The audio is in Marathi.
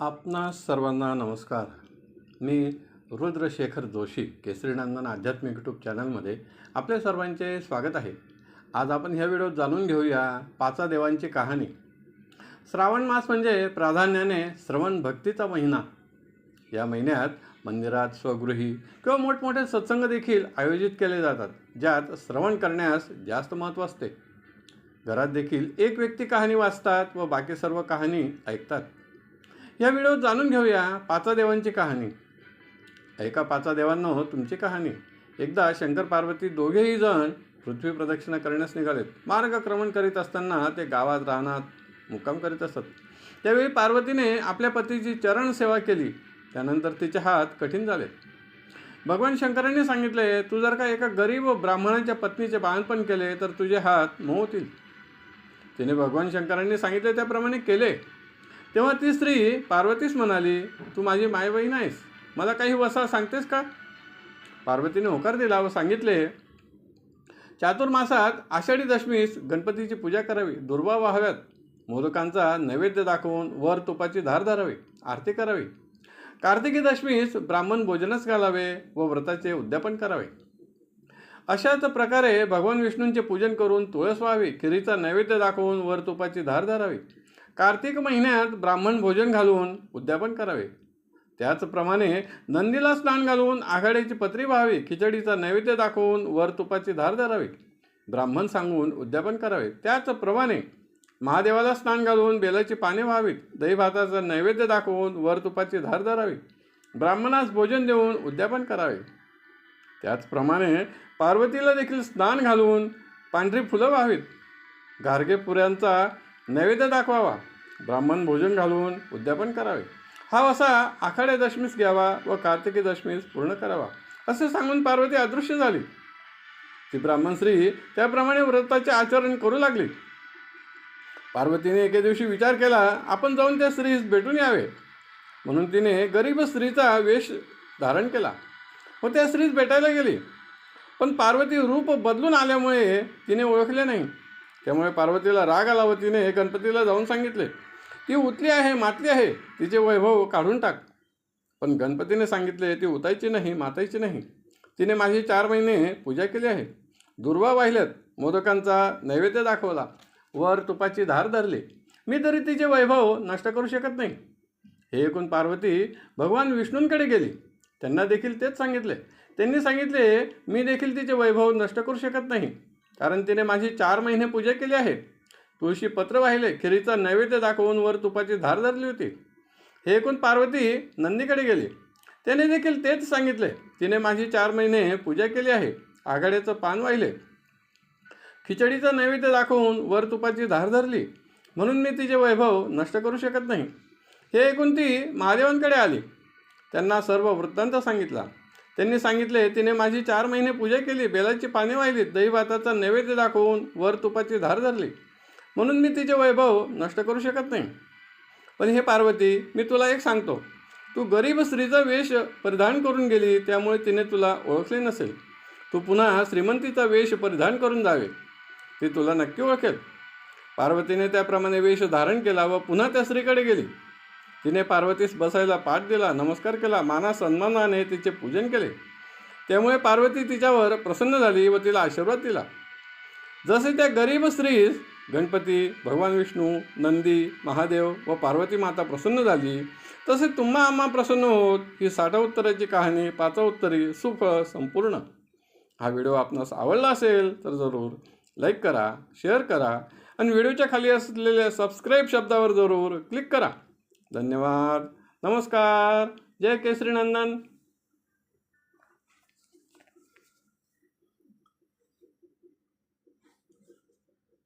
आपणा सर्वांना नमस्कार. मी रुद्रशेखर जोशी केसरीनंदन आध्यात्मिक यूट्यूब चॅनलमध्ये आपल्या सर्वांचे स्वागत आहे. आज आपण ह्या व्हिडिओत जाणून घेऊया पाचा देवांची कहाणी. श्रावण मास म्हणजे प्राधान्याने श्रवण भक्तीचा महिना. या महिन्यात मंदिरात स्वगृही किंवा मोठमोठे सत्संग देखील आयोजित केले जातात ज्यात श्रवण करण्यास जास्त महत्त्व असते. घरात देखील एक व्यक्ती कहाणी वाचतात व बाकी सर्व कहाणी ऐकतात. या व्हिडिओत जाणून घेऊया पाचा देवांची कहाणी. ऐका पाचा हो तुमची कहाणी. एकदा शंकर पार्वती दोघेही जण पृथ्वी प्रदक्षिणा करण्यास निघालेत. मार्गक्रमण करीत असताना ते गावात राहणार मुक्काम करीत असत. त्यावेळी पार्वतीने आपल्या पतीची चरण सेवा केली. त्यानंतर तिचे हात कठीण झाले भगवान शंकरांनी सांगितले तू जर का एका गरीब व ब्राह्मणाच्या पत्नीचे बाळणपण केले तर तुझे हात मोहतील. तिने भगवान शंकरांनी सांगितले त्याप्रमाणे केले. तेव्हा ती स्त्री पार्वतीस म्हणाली तू माझी माय बहीण आहेस मला काही वसा सांगतेस का? पार्वतीने होकार दिला व सांगितले चातुर्मासात आषाढी दशमीस गणपतीची पूजा करावी. दुर्वा व्हाव्यात. मोदकांचा नैवेद्य दाखवून वर तुपाची धार धरावी. आरती करावी. कार्तिकी दशमीस ब्राह्मण भोजनच घालावे व व्रताचे उद्यापन करावे. अशाच प्रकारे भगवान विष्णूंचे पूजन करून तुळस व्हावी. खिरीचा नैवेद्य दाखवून वर तुपाची धार धरावी. कार्तिक महिन्यात ब्राह्मण भोजन घालून उद्यापन करावे. त्याचप्रमाणे नंदीला स्नान घालून आघाडीची पत्री व्हावी खिचडीचा नैवेद्य दाखवून वर तुपाची धार धरावी. ब्राह्मण सांगून उद्यापन करावे. त्याचप्रमाणे महादेवाला स्नान घालून बेलाची पाने व्हावीत दही भाताचा नैवेद्य दाखवून वर तुपाची धार धरावी. ब्राह्मणास भोजन देऊन उद्यापन करावे. त्याचप्रमाणे पार्वतीला देखील स्नान घालून पांढरी फुलं व्हावीत. गार्गेपुऱ्यांचा नैवेद्य दाखवावा ब्राह्मण भोजन घालून उद्यापन करावे. हा वसा आखाड्या दशमीस घ्यावा व कार्तिकी दशमीस पूर्ण करावा असे सांगून पार्वती अदृश्य झाली. ती ब्राह्मण स्त्री त्याप्रमाणे व्रताचे आचरण करू लागली. पार्वतीने एके दिवशी विचार केला आपण जाऊन त्या स्त्रीस भेटून यावे. म्हणून तिने गरीब स्त्रीचा वेश धारण केला व त्या स्त्रीस भेटायला गेली. पण पार्वती रूप बदलून आल्यामुळे तिने ओळखले नाही. त्यामुळे पार्वतीला राग आला व तिने गणपतीला जाऊन सांगितले. ती उतली आहे मातली आहे तिचे वैभव काढून टाक. पण गणपतीने सांगितले ती उतायची नाही मातायची नाही. तिने माझी चार महिने पूजा केली आहे. दुर्वा वाहिल्यात मोदकांचा नैवेद्य दाखवला. वर तुपाची धार धरली. मी तरी तिचे वैभव नष्ट करू शकत नाही. हे ऐकून पार्वती भगवान विष्णूंकडे गेली. त्यांना देखील तेच सांगितले. त्यांनी सांगितले मी देखील तिचे वैभव नष्ट करू शकत नाही. कारण तिने माझी चार महिने पूजा केली आहे तुळशी पत्र वाहिले खिरीचा नैवेद्य दाखवून वर तुपाची धार धरली होती. हे ऐकून पार्वती नंदीकडे गेली. त्याने देखील तेच सांगितले तिने माझी चार महिने पूजा केली आहे. आघाड्याचं पान वाहिले. खिचडीचं नैवेद्य दाखवून वर तुपाची धार धरली. म्हणून मी तिचे वैभव नष्ट करू शकत नाही. हे ऐकून ती महादेवांकडे आली. त्यांना सर्व वृत्तांत सांगितला. त्यांनी सांगितले तिने माझी चार महिने पूजा केली बेलाची पाने वाहिली दही भाताचा नैवेद्य दाखवून वर तुपाची धार धरली. म्हणून मी तिचे वैभव नष्ट करू शकत नाही. पण हे पार्वती मी तुला एक सांगतो. तू गरीब स्त्रीचा वेश परिधान करून गेली त्यामुळे तिने तुला ओळखले नसेल. तू पुन्हा श्रीमंतीचा वेश परिधान करून जावे. ती तुला नक्की ओळखेल. पार्वतीने त्याप्रमाणे वेश धारण केला व पुन्हा त्या स्त्रीकडे गेली. तिने पार्वतीस बसायला पाठ दिला नमस्कार केला माना सन्मानाने तिचे पूजन केले. त्यामुळे पार्वती तिच्यावर प्रसन्न झाली व तिला आशीर्वाद दिला. जसे त्या गरीब स्त्रीस गणपती भगवान विष्णू नंदी महादेव व पार्वती माता प्रसन्न झाली तसे तुम्हा आम्हा प्रसन्न होत ही साठा उत्तराची कहाणी पाचवत्तरी सुफळ संपूर्ण. हा व्हिडिओ आपणास आवडला असेल तर जरूर लाईक करा शेअर करा आणि व्हिडिओच्या खाली असलेल्या सबस्क्राईब शब्दावर जरूर क्लिक करा. धन्यवाद. नमस्कार. जय केसरी नंदन.